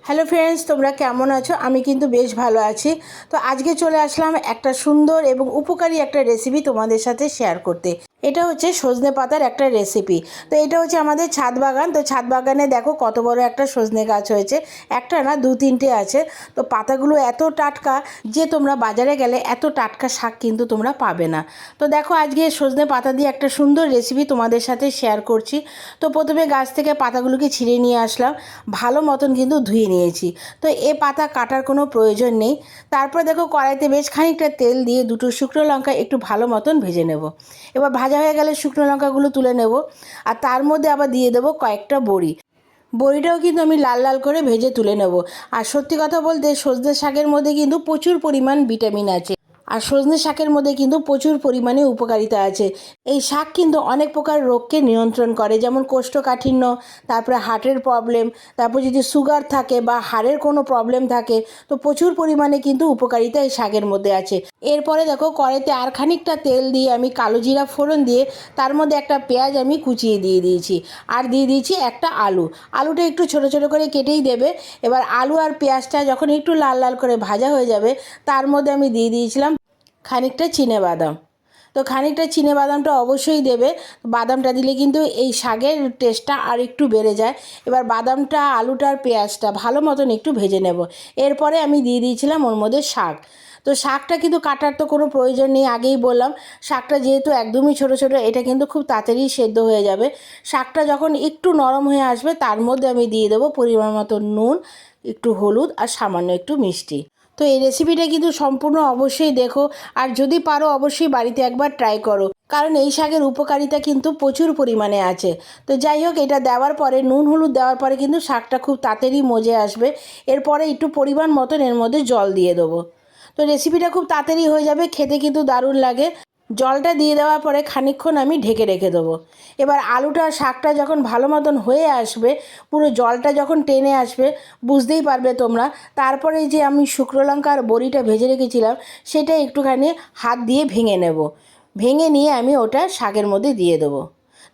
Hello friends তোমরা কেমন আছো? আমি কিন্তু বেশ ভালো আছি। তো আজকে চলে আসলাম একটা সুন্দর এবং উপকারী একটা রেসিপি তোমাদের সাথে শেয়ার করতে। এটা হচ্ছে সজনে পাতার একটা রেসিপি তো এটা হচ্ছে আমাদের ছাদ বাগান। তো ছাদ বাগানে দেখো কত বড় একটা সজনে গাছ হয়েছে। একটা না দু তিনটে আছে। তো পাতাগুলো এত টাটকা যে তোমরা বাজারে গেলে এত টাটকা শাক কিন্তু তোমরা পাবে না। তো দেখো আজকে সজনে পাতা দিয়ে একটা সুন্দর রেসিপি তোমাদের সাথে শেয়ার করছি। তো প্রথমে গাছ থেকে পাতাগুলোকে ছিঁড়ে নিয়ে আসলাম। ভালো মতন কিন্তু ধুয়ে নিয়েছি। তো এ পাতা কাটার কোনো প্রয়োজন নেই। তারপর দেখো কড়াইতে বেশ খানিকটা তেল দিয়ে দুটো শুকনো লঙ্কা একটু ভালো মতন ভেজে নেব। এবার হয়ে গেলে শুকনো লঙ্কাগুলো তুলে নেব আর তার মধ্যে আবার দিয়ে দেবো কয়েকটা বড়ি। বড়িটাও কিন্তু আমি লাল লাল করে ভেজে তুলে নেব। আর সত্যি কথা বলতে সজনে শাকের মধ্যে কিন্তু প্রচুর পরিমাণ ভিটামিন আছে। আর সজনে শাকের মধ্যে কিন্তু প্রচুর পরিমাণে উপকারিতা আছে। এই শাক কিন্তু অনেক প্রকার রোগকে নিয়ন্ত্রণ করে, যেমন কোষ্ঠকাঠিন্য, তারপরে হার্টের প্রবলেম তারপর যদি সুগার থাকে বা হাড়ের কোনো প্রবলেম থাকে, তো প্রচুর পরিমাণে কিন্তু উপকারিতা এই শাকের মধ্যে আছে। এরপরে দেখো, কড়াইতে আর খানিকটা তেল দিয়ে আমি কালো জিরা ফোড়ন দিয়ে তার মধ্যে একটা পেঁয়াজ আমি কুচিয়ে দিয়ে দিয়েছি। আর দিয়ে দিয়েছি একটা আলু। আলুটা একটু ছোট ছোট করে কেটেই দেবে। এবার আলু আর পেঁয়াজটা যখন একটু লাল লাল করে ভাজা হয়ে যাবে, তার মধ্যে আমি দিয়ে দিয়েছিলাম খানিকটা চিনে বাদাম। তো খানিকটা চিনে বাদামটা অবশ্যই দেবে। বাদামটা দিলে কিন্তু এই শাকের টেস্টটা আর একটু বেড়ে যায়। এবার বাদামটা, আলুটা আর পেঁয়াজটা ভালো মতন একটু ভেজে নেব। এরপরে আমি দিয়ে দিয়েছিলাম ওর মধ্যে শাক। তো শাকটা কিন্তু কাটার তো কোনো প্রয়োজন নেই, আগেই বললাম। শাকটা যেহেতু একদমই ছোট ছোট, এটা কিন্তু খুব তাড়াতাড়ি সেদ্ধ হয়ে যাবে। শাকটা যখন একটু নরম হয়ে আসবে, তার মধ্যে আমি দিয়ে দেবো পরিমাণ মতো নুন, একটু হলুদ আর সামান্য একটু মিষ্টি। তো এই রেসিপিটা কিন্তু সম্পূর্ণ অবশ্যই দেখো। আর যদি পারো অবশ্যই বাড়িতে একবার ট্রাই করো। কারণ এই শাকের উপকারিতা কিন্তু প্রচুর পরিমাণে আছে। তো যাই হোক, এটা দেওয়ার পরে, নুন হলুদ দেওয়ার পরে কিন্তু শাকটা খুব তাড়াতাড়ি মজে আসবে। এরপরে একটু পরিমাণ মতন এর মধ্যে জল দিয়ে দেবো। তো রেসিপিটা খুব তাড়াতাড়ি হয়ে যাবে, খেতে কিন্তু দারুণ লাগে। জলটা দিয়ে দেওয়ার পরে খানিকক্ষণ আমি ঢেকে রেখে দেবো। এবার আলুটা শাকটা যখন ভালো মতন হয়ে আসবে, পুরো জলটা যখন টেনে আসবে, বুঝতেই পারবে তোমরা, তারপরে যে আমি শুকনো লঙ্কা আর বড়িটা ভেজে রেখেছিলাম, সেটা একটুখানি হাত দিয়ে ভেঙে নেব। ভেঙে নিয়ে আমি ওটা শাকের মধ্যে দিয়ে দেবো।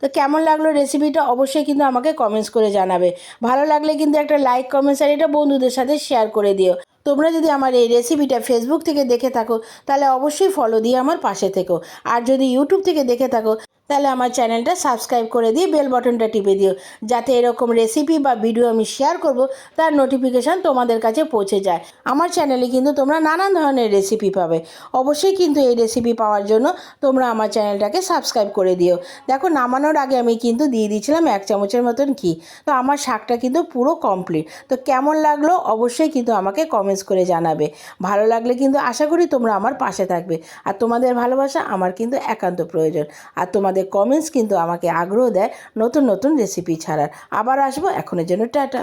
তো কেমন লাগল রেসিপিটা অবশ্যই কিন্তু আমাকে কমেন্টস করে জানাবে। ভালো লাগলে কিন্তু একটা লাইক, কমেন্টস আর এটা বন্ধুদের সাথে শেয়ার করে দিও। তোমরা যদি আমার এই রেসিপিটা ফেসবুক থেকে দেখে থাকো, তাহলে অবশ্যই ফলো দিয়ে আমার পাশে থেকো। আর যদি ইউটিউব থেকে দেখে থাকো, তাহলে আমার চ্যানেলটা সাবস্ক্রাইব করে দিয়ে বেল বাটনটা টিপে দিও। যাতে এরকম রেসিপি বা ভিডিও আমি শেয়ার করব, তার নোটিফিকেশান তোমাদের কাছে পৌঁছে যায়। আমার চ্যানেলে কিন্তু তোমরা নানান ধরনের রেসিপি পাবে। অবশ্যই কিন্তু এই রেসিপি পাওয়ার জন্য তোমরা আমার চ্যানেলটাকে সাবস্ক্রাইব করে দিও। দেখো, নামানোর আগে আমি কিন্তু দিয়ে দিয়েছিলাম এক চামচের মতন ঘি। তো আমার শাকটা কিন্তু পুরো কমপ্লিট তো কেমন লাগল অবশ্যই কিন্তু আমাকে কমেন্টস করে জানাবে। ভালো লাগলে কিন্তু আশা করি তোমরা আমার পাশে থাকবে। আর তোমাদের ভালোবাসা আমার কিন্তু একান্ত প্রয়োজন। আর তোমাদের কমেন্টস কিন্তু আমাকে আগ্রহ দেয় নতুন নতুন রেসিপি ছাড়ার। আবার আসব এখনের জন্য, টাটা।